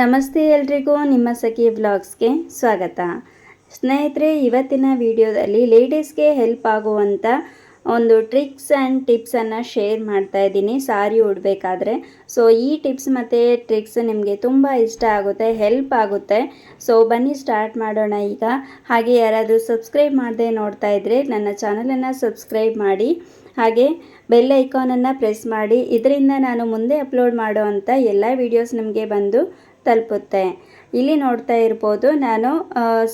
ನಮಸ್ತೆ ಎಲ್ರಿಗೂ, ನಿಮ್ಮ ಸಖಿ ವ್ಲಾಗ್ಸ್ಗೆ ಸ್ವಾಗತ. ಸ್ನೇಹಿತರೆ, ಇವತ್ತಿನ ವಿಡಿಯೋದಲ್ಲಿ ಲೇಡೀಸ್ಗೆ ಹೆಲ್ಪ್ ಆಗುವಂಥ ಒಂದು ಟ್ರಿಕ್ಸ್ ಆ್ಯಂಡ್ ಟಿಪ್ಸನ್ನು ಶೇರ್ ಮಾಡ್ತಾ ಇದ್ದೀನಿ. ಸಾರಿ ಉಡಬೇಕಾದ್ರೆ. ಸೊ ಈ ಟಿಪ್ಸ್ ಮತ್ತು ಟ್ರಿಕ್ಸ್ ನಿಮಗೆ ತುಂಬ ಇಷ್ಟ ಆಗುತ್ತೆ, ಹೆಲ್ಪ್ ಆಗುತ್ತೆ. ಸೊ ಬನ್ನಿ ಸ್ಟಾರ್ಟ್ ಮಾಡೋಣ ಈಗ. ಹಾಗೆ ಯಾರಾದರೂ ಸಬ್ಸ್ಕ್ರೈಬ್ ಮಾಡದೆ ನೋಡ್ತಾ ಇದ್ದರೆ ನನ್ನ ಚಾನಲನ್ನು ಸಬ್ಸ್ಕ್ರೈಬ್ ಮಾಡಿ, ಹಾಗೆ ಬೆಲ್ ಐಕಾನನ್ನು ಪ್ರೆಸ್ ಮಾಡಿ. ಇದರಿಂದ ನಾನು ಮುಂದೆ ಅಪ್ಲೋಡ್ ಮಾಡುವಂಥ ಎಲ್ಲ ವೀಡಿಯೋಸ್ ನಿಮಗೆ ಬಂದು ತಲುಪುತ್ತೆ. ಇಲ್ಲಿ ನೋಡ್ತಾ ಇರ್ಬೋದು ನಾನು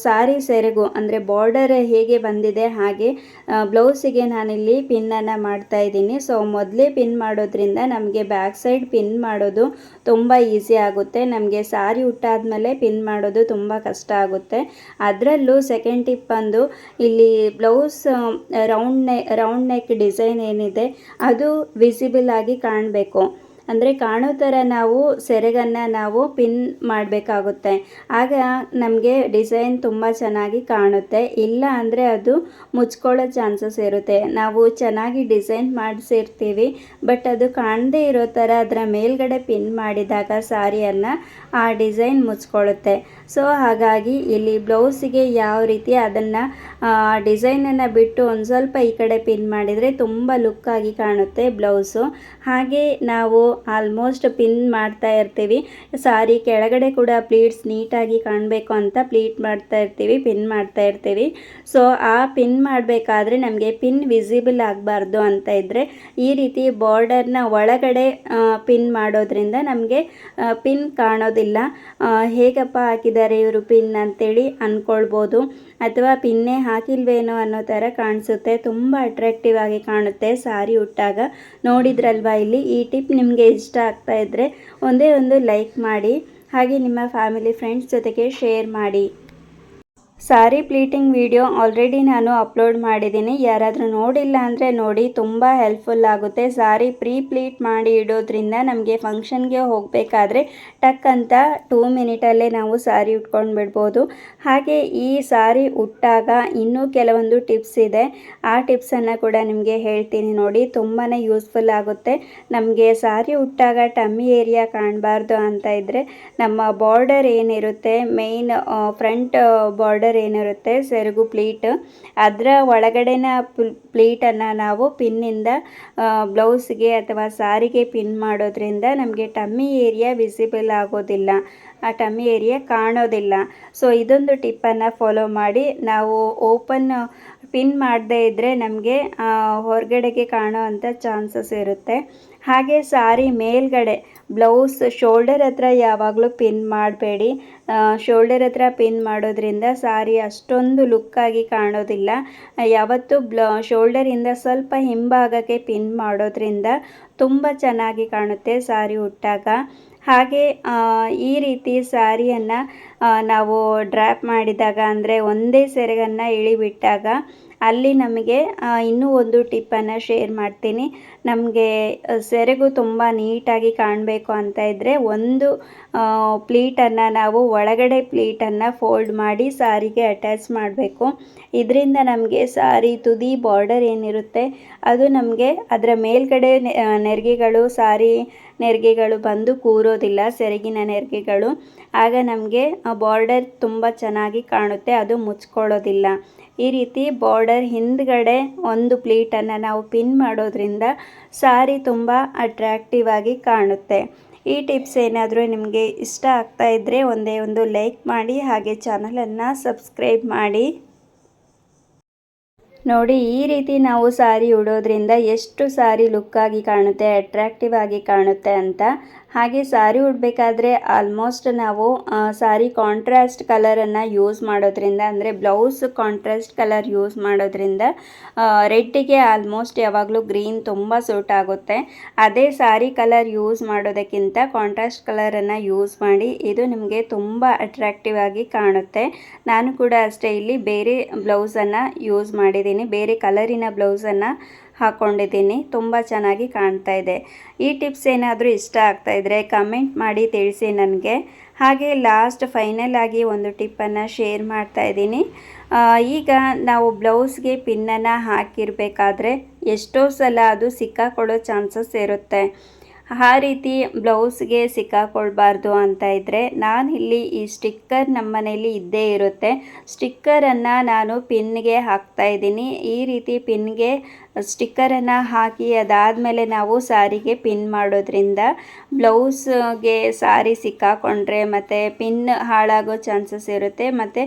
ಸಾರಿ ಸೆರಗು ಅಂದರೆ ಬಾರ್ಡರ್ ಹೇಗೆ ಬಂದಿದೆ ಹಾಗೆ ಬ್ಲೌಸಿಗೆ ನಾನಿಲ್ಲಿ ಪಿನ್ನನ್ನು ಮಾಡ್ತಾ ಇದ್ದೀನಿ. ಸೊ ಮೊದಲೇ ಪಿನ್ ಮಾಡೋದ್ರಿಂದ ನಮಗೆ ಬ್ಯಾಕ್ ಸೈಡ್ ಪಿನ್ ಮಾಡೋದು ತುಂಬ ಈಸಿ ಆಗುತ್ತೆ. ನಮಗೆ ಸಾರಿ ಉಟ್ಟಾದ್ಮೇಲೆ ಪಿನ್ ಮಾಡೋದು ತುಂಬ ಕಷ್ಟ ಆಗುತ್ತೆ. ಅದರಲ್ಲೂ ಸೆಕೆಂಡ್ ಟಿಪ್ ಬಂದು ಇಲ್ಲಿ ಬ್ಲೌಸ್ ರೌಂಡ್ ನೆ ರೌಂಡ್ ನೆಕ್ ಡಿಸೈನ್ ಏನಿದೆ, ಅದು ವಿಸಿಬಲ್ ಆಗಿ ಕಾಣಬೇಕು. ಅಂದರೆ ಕಾಣೋ ಥರ ನಾವು ಸೆರೆಗನ್ನು ನಾವು ಪಿನ್ ಮಾಡಬೇಕಾಗುತ್ತೆ. ಆಗ ನಮಗೆ ಡಿಸೈನ್ ತುಂಬ ಚೆನ್ನಾಗಿ ಕಾಣುತ್ತೆ. ಇಲ್ಲ ಅಂದರೆ ಅದು ಮುಚ್ಕೊಳ್ಳೋ ಚಾನ್ಸಸ್ ಇರುತ್ತೆ. ನಾವು ಚೆನ್ನಾಗಿ ಡಿಸೈನ್ ಮಾಡಿಸಿರ್ತೀವಿ, ಬಟ್ ಅದು ಕಾಣದೇ ಇರೋ ಥರ ಅದರ ಮೇಲ್ಗಡೆ ಪಿನ್ ಮಾಡಿದಾಗ ಸಾರಿಯನ್ನು ಆ ಡಿಸೈನ್ ಮುಚ್ಕೊಳ್ಳುತ್ತೆ. ಸೊ ಹಾಗಾಗಿ ಇಲ್ಲಿ ಬ್ಲೌಸಿಗೆ ಯಾವ ರೀತಿ ಅದನ್ನು ಡಿಸೈನನ್ನು ಬಿಟ್ಟು ಒಂದು ಸ್ವಲ್ಪ ಈ ಕಡೆ ಪಿನ್ ಮಾಡಿದರೆ ತುಂಬ ಲುಕ್ಕಾಗಿ ಕಾಣುತ್ತೆ ಬ್ಲೌಸು. ಹಾಗೆ ನಾವು ಆಲ್ಮೋಸ್ಟ್ ಪಿನ್ ಮಾಡ್ತಾ ಇರ್ತೀವಿ. ಸಾರಿ ಕೆಳಗಡೆ ಕೂಡ ಪ್ಲೀಟ್ಸ್ ನೀಟಾಗಿ ಕಾಣಬೇಕು ಅಂತ ಪ್ಲೀಟ್ ಮಾಡ್ತಾ ಇರ್ತೀವಿ ಪಿನ್ ಮಾಡ್ತಾ ಇರ್ತೀವಿ. ಸೊ ಆ ಪಿನ್ ಮಾಡಬೇಕಾದ್ರೆ ನಮಗೆ ಪಿನ್ ವಿಸಿಬಲ್ ಆಗಬಾರ್ದು ಅಂತ ಇದ್ದರೆ ಈ ರೀತಿ ಬಾರ್ಡರ್ನ ಒಳಗಡೆ ಪಿನ್ ಮಾಡೋದ್ರಿಂದ ನಮಗೆ ಪಿನ್ ಕಾಣೋದಿಲ್ಲ. ಹೇಗಪ್ಪ ಹಾಕಿದ್ದಾರೆ ಇವರು ಪಿನ್ ಅಂತೇಳಿ ಅಂದ್ಕೊಳ್ಬೋದು ಅಥವಾ ಪಿನ್ನೆ ಹಾಕಿಲ್ವೇನೋ ಅನ್ನೋ ಥರ ಕಾಣಿಸುತ್ತೆ. ತುಂಬ ಅಟ್ರಾಕ್ಟಿವ್ ಆಗಿ ಕಾಣುತ್ತೆ ಸಾರಿ ಉಟ್ಟಾಗ. ನೋಡಿದ್ರಲ್ವಾ ಇಲ್ಲಿ? ಈ ಟಿಪ್ ನಿಮಗೆ ಇಷ್ಟ ಆಗ್ತಾ ಇದ್ದರೆ ಒಂದೇ ಒಂದು ಲೈಕ್ ಮಾಡಿ. ಹಾಗೆ ನಿಮ್ಮ ಫ್ಯಾಮಿಲಿ ಫ್ರೆಂಡ್ಸ್ ಜೊತೆಗೆ ಶೇರ್ ಮಾಡಿ. ಸಾರಿ ಪ್ಲೀಟಿಂಗ್ ವಿಡಿಯೋ ಆಲ್ರೆಡಿ ನಾನು ಅಪ್ಲೋಡ್ ಮಾಡಿದ್ದೀನಿ. ಯಾರಾದರೂ ನೋಡಿಲ್ಲ ಅಂದರೆ ನೋಡಿ, ತುಂಬ ಹೆಲ್ಪ್ಫುಲ್ ಆಗುತ್ತೆ. ಸಾರಿ ಪ್ರೀ ಪ್ಲೀಟ್ ಮಾಡಿ ಇಡೋದ್ರಿಂದ ನಮಗೆ ಫಂಕ್ಷನ್ಗೆ ಹೋಗಬೇಕಾದ್ರೆ ಟಕ್ ಅಂತ ಟೂ ಮಿನಿಟಲ್ಲೇ ನಾವು ಸಾರಿ ಉಟ್ಕೊಂಡು ಬಿಡ್ಬೋದು ಹಾಗೆ ಈ ಸಾರಿ ಉಟ್ಟಾಗ ಇನ್ನೂ ಕೆಲವೊಂದು ಟಿಪ್ಸ್ ಇದೆ. ಆ ಟಿಪ್ಸನ್ನು ಕೂಡ ನಿಮಗೆ ಹೇಳ್ತೀನಿ ನೋಡಿ ತುಂಬಾ ಯೂಸ್ಫುಲ್ ಆಗುತ್ತೆ. ನಮಗೆ ಸಾರಿ ಉಟ್ಟಾಗ ಟಮ್ಮಿ ಏರಿಯಾ ಕಾಣಬಾರ್ದು ಅಂತ ಇದ್ದರೆ ನಮ್ಮ ಬಾರ್ಡರ್ ಏನಿರುತ್ತೆ ಮೇಯ್ನ್ ಫ್ರಂಟ್ ಬಾರ್ಡರ್ ಏನಿರುತ್ತೆ, ಸೆರಗು ಪ್ಲೀಟ್ ಅದರ ಒಳಗಡೆನ ಪ್ಲೀಟನ್ನು ನಾವು ಪಿನ್ನಿಂದ ಬ್ಲೌಸ್ಗೆ ಅಥವಾ ಸಾರಿಗೆ ಪಿನ್ ಮಾಡೋದ್ರಿಂದ ನಮಗೆ ಟಮ್ಮಿ ಏರಿಯಾ ವಿಸಿಬಲ್ ಆಗೋದಿಲ್ಲ. ಆ ಟಮ್ಮಿ ಏರಿಯಾ ಕಾಣೋದಿಲ್ಲ. ಸೊ ಇದೊಂದು ಟಿಪ್ಪನ್ನು ಫಾಲೋ ಮಾಡಿ, ನಾವು ಓಪನ್ ಪಿನ್ ಮಾಡದೇ ಇದ್ದರೆ ನಮಗೆ ಹೊರಗಡೆಗೆ ಕಾಣೋ ಅಂಥ ಚಾನ್ಸಸ್ ಇರುತ್ತೆ. ಹಾಗೆ ಸಾರಿ ಮೇಲ್ಗಡೆ, ಬ್ಲೌಸ್ ಶೋಲ್ಡರ್ ಹತ್ರ ಯಾವಾಗಲೂ ಪಿನ್ ಮಾಡಬೇಡಿ. ಶೋಲ್ಡರ್ ಹತ್ರ ಪಿನ್ ಮಾಡೋದ್ರಿಂದ ಸಾರಿ ಅಷ್ಟೊಂದು ಲುಕ್ಕಾಗಿ ಕಾಣೋದಿಲ್ಲ. ಯಾವತ್ತೂ ಬ್ಲ ಶೋಲ್ಡರಿಂದ ಸ್ವಲ್ಪ ಹಿಂಭಾಗಕ್ಕೆ ಪಿನ್ ಮಾಡೋದ್ರಿಂದ ತುಂಬ ಚೆನ್ನಾಗಿ ಕಾಣುತ್ತೆ ಸಾರಿ ಉಟ್ಟಾಗ. ಹಾಗೆ ಈ ರೀತಿ ಸ್ಯಾರಿಯನ್ನು ನಾವು ಡ್ರಾಪ್ ಮಾಡಿದಾಗ ಅಂದರೆ ಒಂದೇ ಸೆರಗನ್ನು ಇಳಿಬಿಟ್ಟಾಗ ಅಲ್ಲಿ ನಮಗೆ ಇನ್ನೂ ಒಂದು ಟಿಪ್ಪನ್ನು ಶೇರ್ ಮಾಡ್ತೀನಿ. ನಮಗೆ ಸೆರಗು ತುಂಬ ನೀಟಾಗಿ ಕಾಣಬೇಕು ಅಂತ ಇದ್ದರೆ ಒಂದು ಪ್ಲೀಟನ್ನು ನಾವು ಒಳಗಡೆ ಪ್ಲೀಟನ್ನು ಫೋಲ್ಡ್ ಮಾಡಿ ಸಾರಿಗೆ ಅಟ್ಯಾಚ್ ಮಾಡಬೇಕು. ಇದರಿಂದ ನಮಗೆ ಸಾರಿ, ತುದಿ, ಬಾರ್ಡರ್ ಏನಿರುತ್ತೆ, ಅದು ನಮಗೆ ಅದರ ಮೇಲ್ಗಡೆ ನೆರಿಗೆಗಳು, ಸಾರಿ ನೆರಿಗೆಗಳು ಬಂದು ಕೂರೋದಿಲ್ಲ, ಸೆರಗಿನ ನೆರಿಗೆಗಳು. ಆಗ ನಮಗೆ ಬಾರ್ಡರ್ ತುಂಬ ಚೆನ್ನಾಗಿ ಕಾಣುತ್ತೆ, ಅದು ಮುಚ್ಕೊಳ್ಳೋದಿಲ್ಲ. ಈ ರೀತಿ ಬಾರ್ಡರ್ ಹಿಂದ್ಗಡೆ ಒಂದು ಪ್ಲೀಟನ್ನು ನಾವು ಪಿನ್ ಮಾಡೋದ್ರಿಂದ ಸಾರಿ ತುಂಬ ಅಟ್ರಾಕ್ಟಿವ್ ಆಗಿ ಕಾಣುತ್ತೆ. ಈ ಟಿಪ್ಸ್ ಏನಾದರೂ ನಿಮಗೆ ಇಷ್ಟ ಆಗ್ತಾ ಇದ್ದರೆ ಒಂದೇ ಒಂದು ಲೈಕ್ ಮಾಡಿ, ಹಾಗೆ ಚಾನಲನ್ನು ಸಬ್ಸ್ಕ್ರೈಬ್ ಮಾಡಿ. ನೋಡಿ, ಈ ರೀತಿ ನಾವು ಸಾರಿ ಉಡೋದ್ರಿಂದ ಎಷ್ಟು ಸಾರಿ ಲುಕ್ಕಾಗಿ ಕಾಣುತ್ತೆ ಅಟ್ರಾಕ್ಟಿವ್ ಆಗಿ ಕಾಣುತ್ತೆ ಅಂತ ಹಾಗೆ ಸಾರಿ ಉಡಬೇಕಾದ್ರೆ ಆಲ್ಮೋಸ್ಟ್ ನಾವು ಸಾರಿ ಕಾಂಟ್ರಾಸ್ಟ್ ಕಲರನ್ನು ಯೂಸ್ ಮಾಡೋದ್ರಿಂದ, ಅಂದರೆ ಬ್ಲೌಸ್ ಕಾಂಟ್ರಾಸ್ಟ್ ಕಲರ್ ಯೂಸ್ ಮಾಡೋದ್ರಿಂದ ರೆಡ್ಡಿಗೆ ಆಲ್ಮೋಸ್ಟ್ ಯಾವಾಗಲೂ ಗ್ರೀನ್ ತುಂಬ ಸೂಟ್ ಆಗುತ್ತೆ. ಅದೇ ಸಾರಿ ಕಲರ್ ಯೂಸ್ ಮಾಡೋದಕ್ಕಿಂತ ಕಾಂಟ್ರಾಸ್ಟ್ ಕಲರನ್ನು ಯೂಸ್ ಮಾಡಿ, ಇದು ನಿಮಗೆ ತುಂಬ ಅಟ್ರಾಕ್ಟಿವ್ ಆಗಿ ಕಾಣುತ್ತೆ. ನಾನು ಕೂಡ ಅಷ್ಟೇ ಇಲ್ಲಿ ಬೇರೆ ಬ್ಲೌಸನ್ನು ಯೂಸ್ ಮಾಡಿದ್ದೀನಿ. ಬೇರೆ ಕಲರಿನ ಬ್ಲೌಸನ್ನು ಹಾಕ್ಕೊಂಡಿದ್ದೀನಿ ತುಂಬ ಚೆನ್ನಾಗಿ ಕಾಣ್ತಾ ಇದೆ. ಈ ಟಿಪ್ಸ್ ಏನಾದರೂ ಇಷ್ಟ ಆಗ್ತಾ ಇದ್ದರೆ ಕಮೆಂಟ್ ಮಾಡಿ ತಿಳಿಸಿ ನನಗೆ. ಹಾಗೆ ಲಾಸ್ಟ್ ಫೈನಲ್ ಆಗಿ ಒಂದು ಟಿಪ್ಪನ್ನು ಶೇರ್ ಮಾಡ್ತಾ ಇದ್ದೀನಿ. ಈಗ ನಾವು ಬ್ಲೌಸ್ಗೆ ಪಿನ್ನನ್ನು ಹಾಕಿರಬೇಕಾದ್ರೆ ಎಷ್ಟೋ ಸಲ ಅದು ಸಿಕ್ಕಾಕೊಳ್ಳೋ ಚಾನ್ಸಸ್ ಇರುತ್ತೆ. ಆ ರೀತಿ ಬ್ಲೌಸ್ಗೆ ಸಿಕ್ಕಾಕೊಳ್ಬಾರ್ದು ಅಂತ ಇದ್ದರೆ ನಾನಿಲ್ಲಿ ಈ ಸ್ಟಿಕ್ಕರ್ ನಮ್ಮ ಮನೇಲಿ ಇದ್ದೇ ಇರುತ್ತೆ. ಸ್ಟಿಕ್ಕರನ್ನು ನಾನು ಪಿನ್ಗೆ ಹಾಕ್ತಾ ಇದ್ದೀನಿ. ಈ ರೀತಿ ಪಿನ್ಗೆ ಸ್ಟಿಕ್ಕರನ್ನು ಹಾಕಿ ಅದಾದಮೇಲೆ ನಾವು ಸಾರಿಗೆ ಪಿನ್ ಮಾಡೋದ್ರಿಂದ ಬ್ಲೌಸ್ಗೆ ಸಾರಿ ಸಿಕ್ಕಾಕೊಂಡ್ರೆ ಮತ್ತು ಪಿನ್ ಹಾಳಾಗೋ ಚಾನ್ಸಸ್ ಇರುತ್ತೆ, ಮತ್ತು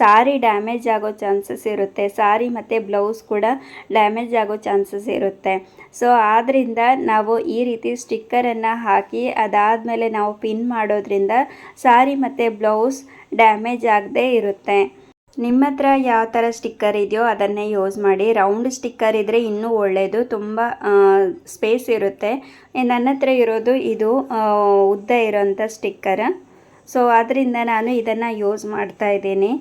ಸಾರಿ ಡ್ಯಾಮೇಜ್ ಆಗೋ ಚಾನ್ಸಸ್ ಇರುತ್ತೆ, ಸಾರಿ ಮತ್ತು ಬ್ಲೌಸ್ ಕೂಡ ಡ್ಯಾಮೇಜ್ ಆಗೋ ಚಾನ್ಸಸ್ ಇರುತ್ತೆ. ಸೊ ಆದ್ದರಿಂದ ನಾವು ಈ ರೀತಿ ಸ್ಟಿಕ್ಕರನ್ನು ಹಾಕಿ ಅದಾದಮೇಲೆ ನಾವು ಪಿನ್ ಮಾಡೋದ್ರಿಂದ ಸಾರಿ ಮತ್ತು ಬ್ಲೌಸ್ ಡ್ಯಾಮೇಜ್ ಆಗದೇ ಇರುತ್ತೆ. ನಿಮ್ಮ ಹತ್ರ ಯಾವ ಥರ ಸ್ಟಿಕ್ಕರ್ ಇದೆಯೋ ಅದನ್ನೇ ಯೂಸ್ ಮಾಡಿ. ರೌಂಡ್ ಸ್ಟಿಕ್ಕರ್ ಇದ್ದರೆ ಇನ್ನೂ ಒಳ್ಳೆಯದು ತುಂಬ ಸ್ಪೇಸ್ ಇರುತ್ತೆ. ನನ್ನ ಹತ್ರ ಇರೋದು ಇದು ಉದ್ದ ಇರೋಂಥ ಸ್ಟಿಕ್ಕರ್ ಸೊ ಆದ್ದರಿಂದ ನಾನು ಇದನ್ನು ಯೂಸ್ ಮಾಡ್ತಾ ಇದ್ದೀನಿ.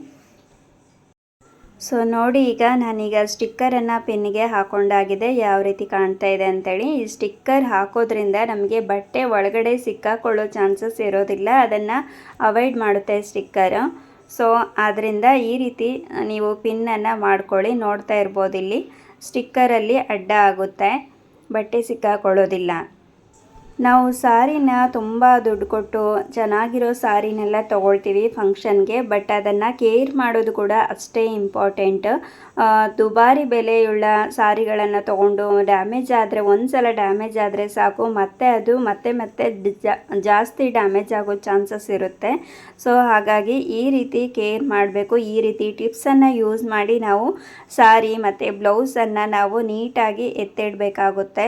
ಸೊ ನೋಡಿ ಈಗ ನಾನೀಗ ಸ್ಟಿಕ್ಕರನ್ನು ಪಿನ್ಗೆ ಹಾಕೊಂಡಾಗಿದೆ. ಯಾವ ರೀತಿ ಕಾಣ್ತಾ ಇದೆ ಅಂತೇಳಿ. ಈ ಸ್ಟಿಕ್ಕರ್ ಹಾಕೋದ್ರಿಂದ ನಮಗೆ ಬಟ್ಟೆ ಒಳಗಡೆ ಸಿಕ್ಕಾಕೊಳ್ಳೋ ಚಾನ್ಸಸ್ ಇರೋದಿಲ್ಲ. ಅದನ್ನು ಅವಾಯ್ಡ್ ಮಾಡುತ್ತೆ ಸ್ಟಿಕ್ಕರ್ ಸೊ ಆದ್ದರಿಂದ ಈ ರೀತಿ ನೀವು ಪಿನ್ನನ್ನು ಮಾಡ್ಕೊಳ್ಳಿ, ನೋಡ್ತಾ ಇರ್ಬೋದು ಇಲ್ಲಿ. ಸ್ಟಿಕ್ಕರಲ್ಲಿ ಅಡ್ಡ ಆಗುತ್ತೆ. ಬಟ್ಟೆ ಸಿಕ್ಕಾಕೊಳ್ಳೋದಿಲ್ಲ. ನಾವು ಸಾರಿನ ತುಂಬ ದುಡ್ಡು ಕೊಟ್ಟು ಚೆನ್ನಾಗಿರೋ ಸಾರಿನೆಲ್ಲ ತೊಗೊಳ್ತೀವಿ ಫಂಕ್ಷನ್ಗೆ, ಬಟ್ ಅದನ್ನು ಕೇರ್ ಮಾಡೋದು ಕೂಡ ಅಷ್ಟೇ ಇಂಪಾರ್ಟೆಂಟ್. ದುಬಾರಿ ಬೆಲೆಯುಳ್ಳ ಸಾರಿಗಳನ್ನು ತೊಗೊಂಡು ಡ್ಯಾಮೇಜ್ ಆದರೆ ಒಂದು ಸಲ ಡ್ಯಾಮೇಜ್ ಆದರೆ ಸಾಕು, ಮತ್ತೆ ಅದು ಮತ್ತೆ ಮತ್ತೆ ಜಾಸ್ತಿ ಡ್ಯಾಮೇಜ್ ಆಗೋ ಚಾನ್ಸಸ್ ಇರುತ್ತೆ. ಸೊ, ಹಾಗಾಗಿ ಈ ರೀತಿ ಕೇರ್ ಮಾಡಬೇಕು, ಈ ರೀತಿ ಟಿಪ್ಸನ್ನು ಯೂಸ್ ಮಾಡಿ ನಾವು ಸಾರಿ ಮತ್ತು ಬ್ಲೌಸನ್ನು ನಾವು ನೀಟಾಗಿ ಎತ್ತಿಡಬೇಕಾಗುತ್ತೆ.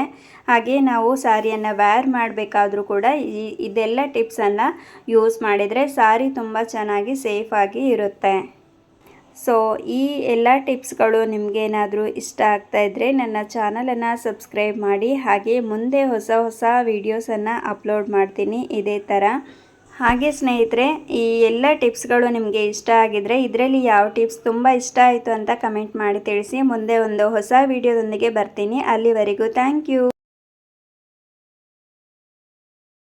ಹಾಗೆ ನಾವು ಸಾರಿಯನ್ನು ವ್ಯಾರ್ ಮಾಡಬೇಕಾದ್ರೂ ಕೂಡ ಈ ಇದೆಲ್ಲ ಟಿಪ್ಸನ್ನು ಯೂಸ್ ಮಾಡಿದರೆ ಸಾರಿ ತುಂಬ ಚೆನ್ನಾಗಿ ಸೇಫಾಗಿ ಇರುತ್ತೆ. ಸೊ, ಈ ಎಲ್ಲ ಟಿಪ್ಸ್ಗಳು ನಿಮಗೇನಾದರೂ ಇಷ್ಟ ಆಗ್ತಾ ಇದ್ದರೆ ನನ್ನ ಚಾನಲನ್ನು ಸಬ್ಸ್ಕ್ರೈಬ್ ಮಾಡಿ, ಹಾಗೆ ಮುಂದೆ ಹೊಸ ಹೊಸ ವೀಡಿಯೋಸನ್ನು ಅಪ್ಲೋಡ್ ಮಾಡ್ತೀನಿ ಇದೇ ಥರ. ಹಾಗೆ ಸ್ನೇಹಿತರೆ, ಈ ಎಲ್ಲ ಟಿಪ್ಸ್ಗಳು ನಿಮಗೆ ಇಷ್ಟ ಆಗಿದ್ರೆ ಇದರಲ್ಲಿ ಯಾವ ಟಿಪ್ಸ್ ತುಂಬ ಇಷ್ಟ ಆಯಿತು ಅಂತ ಕಮೆಂಟ್ ಮಾಡಿ ತಿಳಿಸಿ. ಮುಂದೆ ಒಂದು ಹೊಸ ವಿಡಿಯೋದೊಂದಿಗೆ ಬರ್ತೀನಿ. ಅಲ್ಲಿವರೆಗೂ ಥ್ಯಾಂಕ್ ಯು.